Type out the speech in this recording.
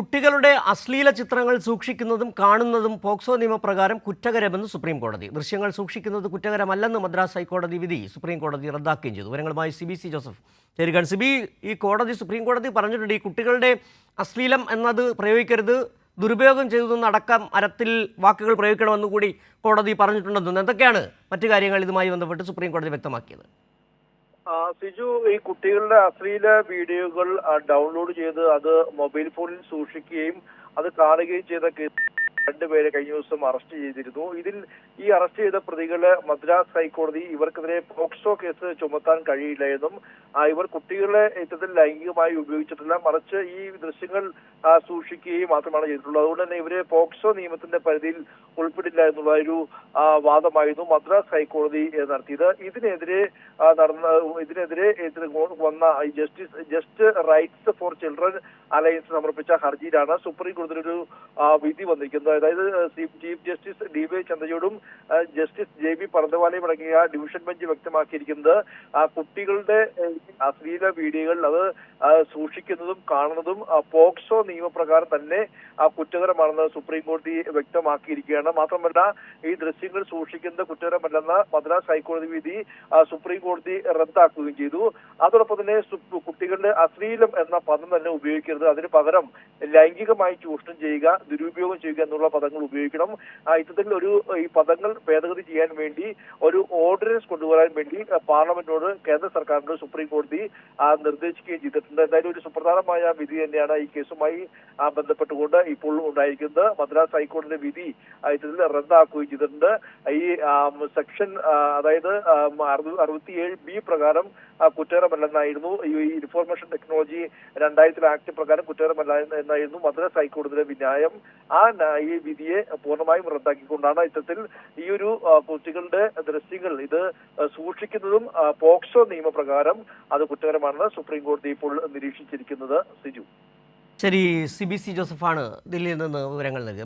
കുട്ടികളുടെ അശ്ലീല ചിത്രങ്ങൾ സൂക്ഷിക്കുന്നതും കാണുന്നതും പോക്സോ നിയമപ്രകാരം കുറ്റകരമെന്ന് സുപ്രീം കോടതി. ദൃശ്യങ്ങൾ സൂക്ഷിക്കുന്നത് കുറ്റകരമല്ലെന്ന് മദ്രാസ് ഹൈക്കോടതി വിധി സുപ്രീം കോടതി റദ്ദാക്കുകയും ചെയ്തു. വിവരങ്ങളുമായി സി ബി സി ജോസഫ് ചേരുകയാണ്. സിബി ഈ കോടതി സുപ്രീം കോടതി പറഞ്ഞിട്ടുണ്ട് ഈ കുട്ടികളുടെ അശ്ലീലം എന്നത് പ്രയോഗിക്കരുത് ദുരുപയോഗം ചെയ്തതെന്നടക്കം അരത്തിൽ വാക്കുകൾ പ്രയോഗിക്കണമെന്ന് കൂടി കോടതി പറഞ്ഞിട്ടുണ്ടെന്ന് എന്തൊക്കെയാണ് മറ്റു കാര്യങ്ങൾ ഇതുമായി ബന്ധപ്പെട്ട് സുപ്രീം കോടതി വ്യക്തമാക്കിയത്? സിജു ഈ കുട്ടികളുടെ അശ്ലീല വീഡിയോകൾ ഡൗൺലോഡ് ചെയ്ത് അത് മൊബൈൽ ഫോണിൽ സൂക്ഷിക്കുകയും അത് കാണുകയും ചെയ്ത കേസ് രണ്ടുപേരെ കഴിഞ്ഞ ദിവസം അറസ്റ്റ് ചെയ്തിരുന്നു. ഇതിൽ ഈ അറസ്റ്റ് ചെയ്ത പ്രതികളെ മദ്രാസ് ഹൈക്കോടതി ഇവർക്കെതിരെ പോക്സോ കേസ് ചുമത്താൻ കഴിയില്ല എന്നും ഇവർ കുട്ടികളെ ഇത്തരത്തിൽ ലൈംഗികമായി ഉപയോഗിച്ചിട്ടില്ല. മറിച്ച് ഈ ദൃശ്യങ്ങൾ സൂക്ഷിക്കുകയും മാത്രമാണ് ചെയ്തിട്ടുള്ളത്. അതുകൊണ്ട് തന്നെ ഇവരെ പോക്സോ നിയമത്തിന്റെ പരിധിയിൽ ഉൾപ്പെടില്ല എന്നുള്ള ഒരു വാദമായിരുന്നു മദ്രാസ് ഹൈക്കോടതി നടത്തിയത്. ഇതിനെതിരെ നടന്ന ഇതിനെതിരെ വന്ന justice just rights for children alliance സമർപ്പിച്ച ഹർജിയിലാണ് സുപ്രീം കോടതിയിൽ ഒരു വിധി വന്നിരിക്കുന്നത്. അതായത് ചീഫ് ജസ്റ്റിസ് ഡി വൈ ചന്ദ്രചൂഡും ജസ്റ്റിസ് ജെ ബി പറന്തവാലയും അടങ്ങിയ ഡിവിഷൻ ബെഞ്ച് വ്യക്തമാക്കിയിരിക്കുന്നത് ആ, കുട്ടികളുടെ അശ്ലീല വീഡിയോകൾ അത് സൂക്ഷിക്കുന്നതും കാണുന്നതും പോക്സോ നിയമപ്രകാരം തന്നെ ആ, കുറ്റകരമാണെന്ന് സുപ്രീം കോടതി വ്യക്തമാക്കിയിരിക്കുകയാണ്. മാത്രമല്ല ഈ ദൃശ്യങ്ങൾ സൂക്ഷിക്കുന്നത് കുറ്റകരമല്ലെന്ന മദ്രാസ് ഹൈക്കോടതി വിധി സുപ്രീം കോടതി റദ്ദാക്കുകയും ചെയ്തു. അതോടൊപ്പം തന്നെ കുട്ടികളുടെ അശ്ലീലം എന്ന പദം തന്നെ ഉപയോഗിക്കരുത്. അതിന് പകരം ലൈംഗികമായി ചൂഷണം ചെയ്യുക ദുരുപയോഗം ചെയ്യുക എന്നുള്ള പദങ്ങൾ ഉപയോഗിക്കണം. ഇത്തരത്തിൽ ഒരു ഈ പദങ്ങൾ ഭേദഗതി ചെയ്യാൻ വേണ്ടി ഒരു ഓർഡിനൻസ് കൊണ്ടുവരാൻ വേണ്ടി പാർലമെന്റിനോട് കേന്ദ്ര സർക്കാരിനോട് സുപ്രീം കോടതി നിർദ്ദേശിക്കുകയും ചെയ്തിട്ടുണ്ട്. എന്തായാലും ഒരു സുപ്രധാനമായ വിധി തന്നെയാണ് ഈ കേസുമായി ബന്ധപ്പെട്ടുകൊണ്ട് ഇപ്പോൾ ഉണ്ടായിരിക്കുന്നത്. മദ്രാസ് ഹൈക്കോടതിയുടെ വിധി ഇത്തരത്തിൽ റദ്ദാക്കുകയും ചെയ്തിട്ടുണ്ട്. ഈ സെക്ഷൻ അതായത് അറുപത്തിയേഴ് ബി പ്രകാരം കുറ്റകരമല്ലെന്നായിരുന്നു. ഈ ഇൻഫോർമേഷൻ ടെക്നോളജി രണ്ടായിരത്തിലെ ആക്ട് പ്രകാരം കുറ്റകരമല്ല എന്നായിരുന്നു മദ്രാസ് ഹൈക്കോടതിയുടെ വിന്യായം. ആ ന- ഈ വിധിയെ പൂർണമായും റദ്ദാക്കിക്കൊണ്ടാണ് ഇത്തരത്തിൽ ഈ ഒരു കുട്ടികളുടെ ദൃശ്യങ്ങൾ ഇത് സൂക്ഷിക്കുന്നതും പോക്സോ നിയമപ്രകാരം അത് കുറ്റകരമാണെന്ന് സുപ്രീം കോടതി ഇപ്പോൾ നിരീക്ഷിച്ചിരിക്കുന്നത് സിജു. ശരി സി ബി സി ജോസഫാണ് ദില്ലിയിൽ നിന്ന് വിവരങ്ങൾ നൽകിയത്.